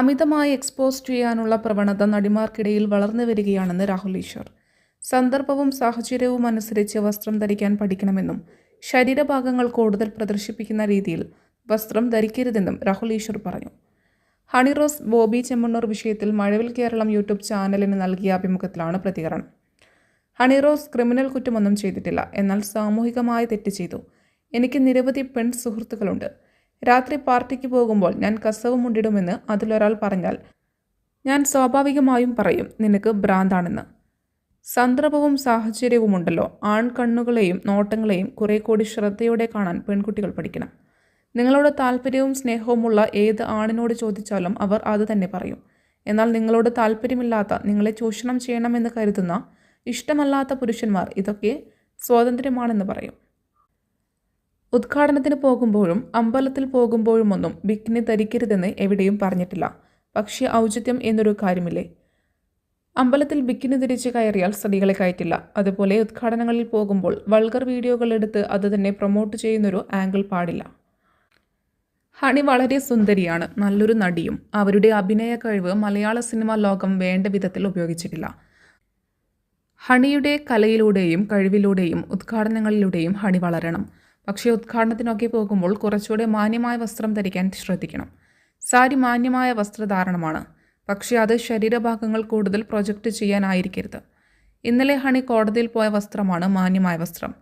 അമിതമായി എക്സ്പോസ് ചെയ്യാനുള്ള പ്രവണത നടിമാർക്കിടയിൽ വളർന്നു വരികയാണെന്ന് രാഹുൽ ഈശ്വർ. സന്ദർഭവും സാഹചര്യവും അനുസരിച്ച് വസ്ത്രം ധരിക്കാൻ പഠിക്കണമെന്നും ശരീരഭാഗങ്ങൾ കൂടുതൽ പ്രദർശിപ്പിക്കുന്ന രീതിയിൽ വസ്ത്രം ധരിക്കരുതെന്നും രാഹുൽ ഈശ്വർ പറഞ്ഞു. ഹണിറോസ് ബോബി ചെമ്മണ്ണൂർ വിഷയത്തിൽ മഴവിൽ കേരളം യൂട്യൂബ് ചാനലിന് നൽകിയ അഭിമുഖത്തിലാണ് പ്രതികരണം. ഹണിറോസ് ക്രിമിനൽ കുറ്റമൊന്നും ചെയ്തിട്ടില്ല. എന്നാൽ സാമൂഹികമായ തെറ്റ് ചെയ്തു. എനിക്ക് നിരവധി പെൺ സുഹൃത്തുക്കളുണ്ട് രാത്രി പാർട്ടിക്ക് പോകുമ്പോൾ ഞാൻ കസവ് മുണ്ടിടുമെന്ന് അതിലൊരാൾ പറഞ്ഞാൽ ഞാൻ സ്വാഭാവികമായും പറയും നിനക്ക് ഭ്രാന്താണെന്ന്. സന്ദർഭവും സാഹചര്യവുമുണ്ടല്ലോ ആൺകണ്ണുകളെയും നോട്ടങ്ങളെയും കുറെ കൂടി ശ്രദ്ധയോടെ കാണാൻ പെൺകുട്ടികൾ പഠിക്കണം. നിങ്ങളോട് താല്പര്യവും സ്നേഹവുമുള്ള ഏത് ആണിനോട് ചോദിച്ചാലും അവർ അത് തന്നെ പറയും. എന്നാൽ നിങ്ങളോട് താല്പര്യമില്ലാത്ത നിങ്ങളെ ചൂഷണം ചെയ്യണമെന്ന് കരുതുന്ന ഇഷ്ടമല്ലാത്ത പുരുഷന്മാർ ഇതൊക്കെ സ്വാതന്ത്ര്യമാണെന്ന് പറയും. ഉദ്ഘാടനത്തിന് പോകുമ്പോഴും അമ്പലത്തിൽ പോകുമ്പോഴുമൊന്നും ബിക്കിനി ധരിക്കരുതെന്ന് എവിടെയും പറഞ്ഞിട്ടില്ല. പക്ഷേ ഔചിത്യം എന്നൊരു കാര്യമില്ലേ? അമ്പലത്തിൽ ബിക്കിനി ധരിച്ച് കയറിയാൽ സ്ത്രീകളെ കയറ്റില്ല. അതുപോലെ ഉദ്ഘാടനങ്ങളിൽ പോകുമ്പോൾ വൾഗർ വീഡിയോകൾ എടുത്ത് അത് തന്നെ പ്രൊമോട്ട് ചെയ്യുന്നൊരു ആംഗിൾ പാടില്ല. ഹണി വളരെ സുന്ദരിയാണ്. നല്ലൊരു നടിയും. അവരുടെ അഭിനയ കഴിവ് മലയാള സിനിമാ ലോകം വേണ്ട വിധത്തിൽ ഉപയോഗിച്ചിട്ടില്ല. ഹണിയുടെ കലയിലൂടെയും കഴിവിലൂടെയും ഉദ്ഘാടനങ്ങളിലൂടെയും ഹണി വളരണം. പക്ഷേ ഉദ്ഘാടനത്തിനൊക്കെ പോകുമ്പോൾ കുറച്ചുകൂടെ മാന്യമായ വസ്ത്രം ധരിക്കാൻ ശ്രദ്ധിക്കണം. സാരി മാന്യമായ വസ്ത്രധാരണമാണ്. പക്ഷേ അത് ശരീരഭാഗങ്ങൾ കൂടുതൽ പ്രൊജക്റ്റ് ചെയ്യാനായിരിക്കരുത്. ഇന്നലെ ഹണി കോടതിയിൽ പോയ വസ്ത്രമാണ് മാന്യമായ വസ്ത്രം.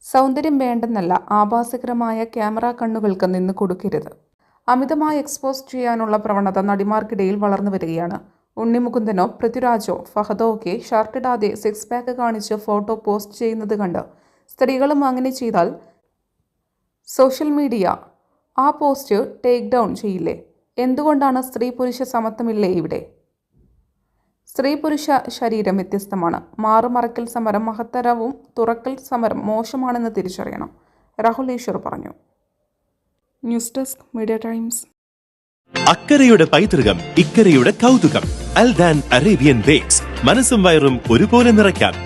സൗന്ദര്യം വേണ്ടെന്നല്ല ആഭാസകരമായ ക്യാമറ കണ്ണുകൾക്ക് നിന്ന് കൊടുക്കരുത്. അമിതമായി എക്സ്പോസ് ചെയ്യാനുള്ള പ്രവണത നടിമാർക്കിടയിൽ വളർന്നു വരികയാണ്. ഉണ്ണിമുകുന്ദനോ പൃഥ്വിരാജോ ഫഹദോ ഒക്കെ ഷർട്ടിടാതെ സിക്സ് പാക്ക് കാണിച്ച് ഫോട്ടോ പോസ്റ്റ് ചെയ്യുന്നത് കണ്ട് സ്ത്രീകളും അങ്ങനെ ചെയ്താൽ സോഷ്യൽ മീഡിയ. ആ പോസ്റ്റ് ടേക്ക് ഡൗൺ ചെയ്യില്ലേ? എന്തുകൊണ്ടാണ് സ്ത്രീ പുരുഷ സമത്വമില്ലേ ഇവിടെ? സ്ത്രീ പുരുഷ ശരീരം വ്യത്യസ്തമാണ്. മാറുമറക്കൽ സമരം മഹത്തരവും തുറക്കൽ സമരം മോശമാണെന്ന് തിരിച്ചറിയണം. രാഹുൽ ഈശ്വർ പറഞ്ഞു. News desk media times. അക്കരയുടെ പൈതൃകം ഇക്കരയുടെ കൗതുകം അൽദാൻ അറേബ്യൻ ബേക്സ്. മനസ്സും വയറും ഒരുപോലെ നിറയ്ക്കാം.